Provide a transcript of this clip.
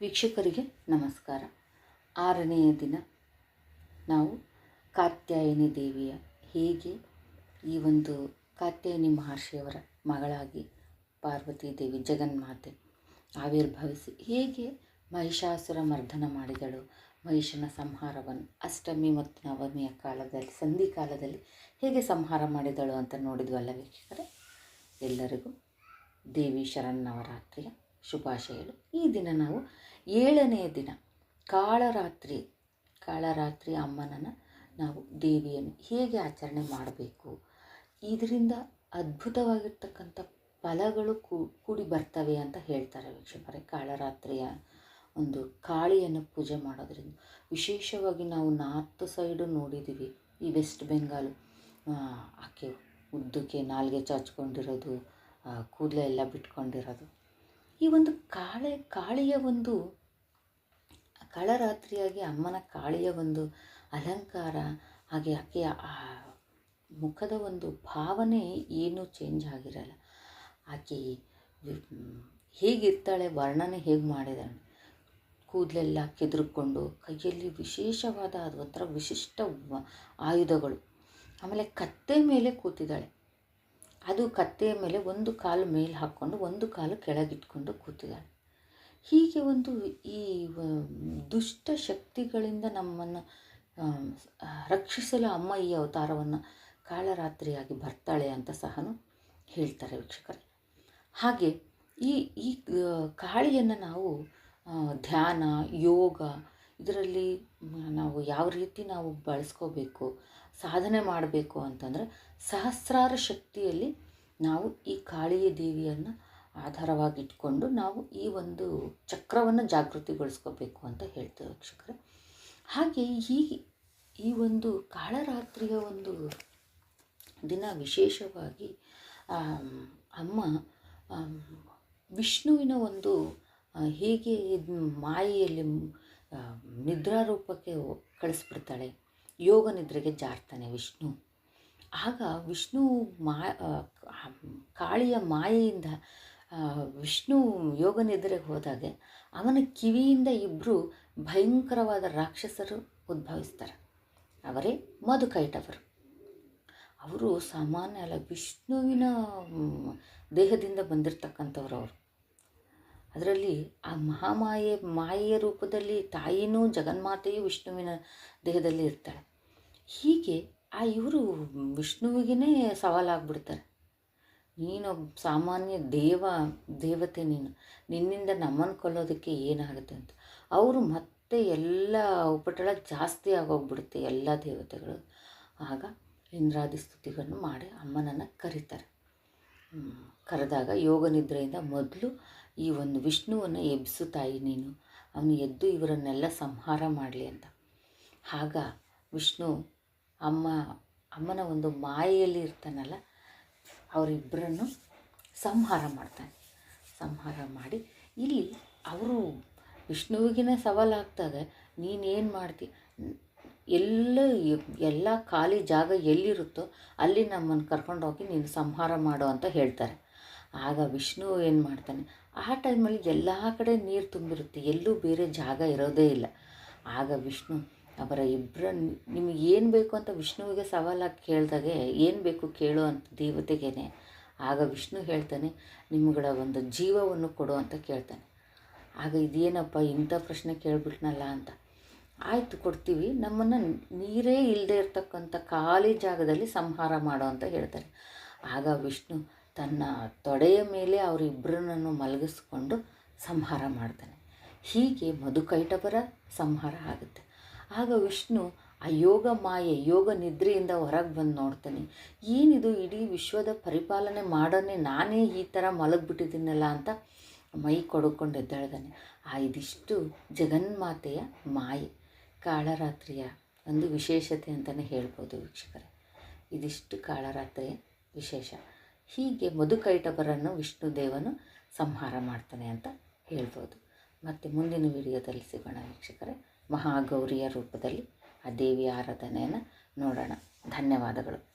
ವೀಕ್ಷಕರಿಗೆ ನಮಸ್ಕಾರ. ಆರನೆಯ ದಿನ ನಾವು ಕಾತ್ಯಾಯನಿ ದೇವಿಯ ಹೇಗೆ ಈ ಒಂದು ಕಾತ್ಯಾಯನಿ ಮಹರ್ಷಿಯವರ ಮಗಳಾಗಿ ಪಾರ್ವತಿ ದೇವಿ ಜಗನ್ಮಾತೆ ಆವಿರ್ಭವಿಸಿ ಹೇಗೆ ಮಹಿಷಾಸುರ ಮರ್ದನ ಮಾಡಿದಳು, ಮಹಿಷನ ಸಂಹಾರವನ್ನು ಅಷ್ಟಮಿ ಮತ್ತು ನವಮಿಯ ಕಾಲದಲ್ಲಿ, ಸಂಧಿ ಕಾಲದಲ್ಲಿ ಹೇಗೆ ಸಂಹಾರ ಮಾಡಿದಳು ಅಂತ ನೋಡಿದ್ವಲ್ಲ ವೀಕ್ಷಕರೇ? ಎಲ್ಲರಿಗೂ ದೇವಿ ಶರನ್ನವರಾತ್ರಿಯ ಶುಭಾಶಯಗಳು. ಈ ದಿನ ನಾವು ಏಳನೆಯ ದಿನ, ಕಾಳರಾತ್ರಿ ಕಾಳರಾತ್ರಿ ಅಮ್ಮನನ್ನು ನಾವು ದೇವಿಯನ್ನು ಹೇಗೆ ಆಚರಣೆ ಮಾಡಬೇಕು? ಇದರಿಂದ ಅದ್ಭುತವಾಗಿರ್ತಕ್ಕಂಥ ಫಲಗಳು ಕೂಡಿ ಬರ್ತವೆ ಅಂತ ಹೇಳ್ತಾರೆ ವೀಕ್ಷಕರೇ. ಕಾಳರಾತ್ರಿಯ ಒಂದು ಕಾಳಿಯನ್ನು ಪೂಜೆ ಮಾಡೋದರಿಂದ ವಿಶೇಷವಾಗಿ ನಾವು ನಾರ್ತ್ ಸೈಡು ನೋಡಿದ್ದೀವಿ. ಈ ವೆಸ್ಟ್ ಬೆಂಗಾಲು ಆಕೆ ಉದ್ದಕ್ಕೆ ನಾಲ್ಗೆ ಚಾಚ್ಕೊಂಡಿರೋದು ಕೂದಲೆಲ್ಲ ಬಿಟ್ಕೊಂಡಿರೋದು. ಈ ಒಂದು ಕಾಳೆ, ಕಾಳಿಯ ಒಂದು, ಕಳರಾತ್ರಿಯಾಗಿ ಅಮ್ಮನ ಕಾಳಿಯ ಒಂದು ಅಲಂಕಾರ ಹಾಗೆ ಆಕೆಯ ಮುಖದ ಒಂದು ಭಾವನೆ ಏನೂ ಚೇಂಜ್ ಆಗಿರಲ್ಲ. ಆಕೆ ಹೇಗಿರ್ತಾಳೆ, ವರ್ಣನೆ ಹೇಗೆ ಮಾಡಿದಾಳೆ ಕೂದಲೆಲ್ಲ ಕೆದರ್ಕೊಂಡು ಕೈಯಲ್ಲಿ ವಿಶೇಷವಾದ ಅದು ಒಂಥರ ವಿಶಿಷ್ಟ ಆಯುಧಗಳು. ಆಮೇಲೆ ಕತ್ತೆ ಮೇಲೆ ಕೂತಿದ್ದಾಳೆ. ಅದು ಕತ್ತೆಯ ಮೇಲೆ ಒಂದು ಕಾಲು ಮೇಲೆ ಹಾಕ್ಕೊಂಡು ಒಂದು ಕಾಲು ಕೆಳಗಿಟ್ಕೊಂಡು ಕೂತಿದ್ದಾಳೆ. ಹೀಗೆ ಒಂದು ಈ ದುಷ್ಟ ಶಕ್ತಿಗಳಿಂದ ನಮ್ಮನ್ನು ರಕ್ಷಿಸಲು ಅಮ್ಮ ಈ ಅವತಾರವನ್ನು ಕಾಳರಾತ್ರಿಯಾಗಿ ಬರ್ತಾಳೆ ಅಂತ ಸಹ ಹೇಳ್ತಾರೆ ವೀಕ್ಷಕರೇ. ಹಾಗೆ ಈ ಈ ಕಾಳಿಯನ್ನು ನಾವು ಧ್ಯಾನ, ಯೋಗ ಇದರಲ್ಲಿ ನಾವು ಯಾವ ರೀತಿ ನಾವು ಬಳಸ್ಕೋಬೇಕು ಸಾಧನೆ ಮಾಡಬೇಕು ಅಂತಂದರೆ ಸಹಸ್ರಾರು ಶಕ್ತಿಯಲ್ಲಿ ನಾವು ಈ ಕಾಳಿಯ ದೇವಿಯನ್ನು ಆಧಾರವಾಗಿಟ್ಕೊಂಡು ನಾವು ಈ ಒಂದು ಚಕ್ರವನ್ನು ಜಾಗೃತಿಗೊಳಿಸ್ಕೋಬೇಕು ಅಂತ ಹೇಳ್ತೇವೆ ವೀಕ್ಷಕರೇ. ಹಾಗೆ ಹೀಗೆ ಈ ಒಂದು ಕಾಳರಾತ್ರಿಯ ಒಂದು ದಿನ ವಿಶೇಷವಾಗಿ ಅಮ್ಮ ವಿಷ್ಣುವಿನ ಒಂದು ಹೇಗೆ ಮಾಯೆಯಲ್ಲಿ ನಿದ್ರಾರೂಪಕ್ಕೆ ಕಳಿಸ್ಬಿಡ್ತಾಳೆ. ಯೋಗ ನಿದ್ರೆಗೆ ಜಾರ್ತಾನೆ ವಿಷ್ಣು. ಆಗ ವಿಷ್ಣು ಮಾ ಕಾಳಿಯ ಮಾಯೆಯಿಂದ ವಿಷ್ಣು ಯೋಗ ನಿದ್ರೆಗೆ ಹೋದಾಗೆ ಅವನ ಕಿವಿಯಿಂದ ಇಬ್ಬರು ಭಯಂಕರವಾದ ರಾಕ್ಷಸರು ಉದ್ಭವಿಸ್ತಾರೆ. ಅವರೇ ಮಧುಕೈಟವರು. ಅವರು ಸಾಮಾನ್ಯ ಅಲ್ಲ, ವಿಷ್ಣುವಿನ ದೇಹದಿಂದ ಬಂದಿರತಕ್ಕಂಥವ್ರು ಅವರು. ಅದರಲ್ಲಿ ಆ ಮಹಾಮಾಯೆ, ಮಾಯೆಯ ರೂಪದಲ್ಲಿ ತಾಯಿನೂ ಜಗನ್ಮಾತೆಯು ವಿಷ್ಣುವಿನ ದೇಹದಲ್ಲಿ ಇರ್ತಾಳೆ. ಹೀಗೆ ಆ ಇವರು ವಿಷ್ಣುವಿಗೇ ಸವಾಲಾಗ್ಬಿಡ್ತಾರೆ. ನೀನು ಸಾಮಾನ್ಯ ದೇವ, ದೇವತೆ ನೀನು. ನಿನ್ನಿಂದ ನಮ್ಮನ್ನು ಕೊಲ್ಲೋದಕ್ಕೆ ಏನಾಗುತ್ತೆ ಅಂತ. ಅವರು ಮತ್ತೆ ಎಲ್ಲ ಉಪಟಳ ಜಾಸ್ತಿ ಆಗೋಗ್ಬಿಡುತ್ತೆ ಎಲ್ಲ ದೇವತೆಗಳು. ಆಗ ಇಂದ್ರಾದಿ ಸ್ತುತಿಗಳನ್ನು ಮಾಡಿ ಅಮ್ಮನನ್ನು ಕರೀತಾರೆ. ಕರೆದಾಗ ಯೋಗ ನಿದ್ರೆಯಿಂದ ಮೊದಲು ಈ ಒಂದು ವಿಷ್ಣುವನ್ನು ಎಬ್ಬಿಸು ತಾಯಿ ನೀನು. ಅವನು ಎದ್ದು ಇವರನ್ನೆಲ್ಲ ಸಂಹಾರ ಮಾಡಲಿ ಅಂತ. ಆಗ ವಿಷ್ಣು ಅಮ್ಮ, ಅಮ್ಮನ ಒಂದು ಮಾಯೆಯಲ್ಲಿ ಇರ್ತಾನಲ್ಲ ಅವರಿಬ್ಬರನ್ನು ಸಂಹಾರ ಮಾಡ್ತಾನೆ. ಸಂಹಾರ ಮಾಡಿ, ಇಲ್ಲಿ ಅವರು ವಿಷ್ಣುವಿಗಿನ ಸವಾಲಾಗ್ತದೆ ನೀನೇನು ಮಾಡ್ತಿ? ಎಲ್ಲ ಎಲ್ಲ ಖಾಲಿ ಜಾಗ ಎಲ್ಲಿರುತ್ತೋ ಅಲ್ಲಿ ನಮ್ಮನ್ನು ಕರ್ಕೊಂಡೋಗಿ ನೀನು ಸಂಹಾರ ಮಾಡು ಅಂತ ಹೇಳ್ತಾರೆ. ಆಗ ವಿಷ್ಣು ಏನು ಮಾಡ್ತಾನೆ, ಆ ಟೈಮಲ್ಲಿ ಎಲ್ಲ ಕಡೆ ನೀರು ತುಂಬಿರುತ್ತೆ, ಎಲ್ಲೂ ಬೇರೆ ಜಾಗ ಇರೋದೇ ಇಲ್ಲ. ಆಗ ವಿಷ್ಣು, ಅವರ ಇಬ್ಬರ ನಿಮಗೆ ಏನು ಬೇಕು ಅಂತ ವಿಷ್ಣುವಿಗೆ ಸವಾಲಾಗಿ ಕೇಳಿದಾಗೆ ಏನು ಬೇಕು ಕೇಳು ಅಂತ ದೇವತೆಗೇನೆ. ಆಗ ವಿಷ್ಣು ಹೇಳ್ತಾನೆ, ನಿಮ್ಗಳ ಒಂದು ಜೀವವನ್ನು ಕೊಡು ಅಂತ ಕೇಳ್ತಾನೆ. ಆಗ ಇದೇನಪ್ಪ ಇಂಥ ಪ್ರಶ್ನೆ ಕೇಳಿಬಿಟ್ನಲ್ಲ ಅಂತ. ಆಯಿತು, ಕೊಡ್ತೀವಿ. ನಮ್ಮನ್ನು ನೀರೇ ಇಲ್ಲದೆ ಇರತಕ್ಕಂಥ ಖಾಲಿ ಜಾಗದಲ್ಲಿ ಸಂಹಾರ ಮಾಡೋ ಅಂತ ಹೇಳ್ತಾರೆ. ಆಗ ವಿಷ್ಣು ತನ್ನ ತೊಡೆಯ ಮೇಲೆ ಅವರಿಬ್ಬರನ್ನು ಮಲಗಿಸ್ಕೊಂಡು ಸಂಹಾರ ಮಾಡ್ತಾನೆ. ಹೀಗೆ ಮಧುಕೈಟಬರ ಸಂಹಾರ ಆಗುತ್ತೆ. ಆಗ ವಿಷ್ಣು ಆ ಯೋಗ ಮಾಯೆ, ಯೋಗ ನಿದ್ರೆಯಿಂದ ಹೊರಗೆ ಬಂದು ನೋಡ್ತಾನೆ. ಏನಿದು ಇಡೀ ವಿಶ್ವದ ಪರಿಪಾಲನೆ ಮಾಡೋನೇ ನಾನೇ ಈ ಥರ ಮಲಗಿಬಿಟ್ಟಿದ್ದೀನಲ್ಲ ಅಂತ ಮೈ ಕೊಡ್ಕೊಂಡು ಎದ್ದೇಳ್ದಾನೆ ಆ ಇದಿಷ್ಟು ಜಗನ್ಮಾತೆಯ ಮಾಯೆ. ಕಾಳರಾತ್ರಿಯ ಒಂದು ವಿಶೇಷತೆ ಅಂತಲೇ ಹೇಳ್ಬೋದು ವೀಕ್ಷಕರೇ. ಇದಿಷ್ಟು ಕಾಳರಾತ್ರಿಯ ವಿಶೇಷ. ಹೀಗೆ ಮಧುಕೈಟಬರನ್ನು ವಿಷ್ಣು ದೇವನು ಸಂಹಾರ ಮಾಡ್ತಾನೆ ಅಂತ ಹೇಳ್ಬೋದು. ಮತ್ತು ಮುಂದಿನ ವಿಡಿಯೋದಲ್ಲಿ ಸಿಗೋಣ ವೀಕ್ಷಕರೇ. ಮಹಾಗೌರಿಯ ರೂಪದಲ್ಲಿ ಆ ದೇವಿಯ ಆರಾಧನೆಯನ್ನು ನೋಡೋಣ. ಧನ್ಯವಾದಗಳು.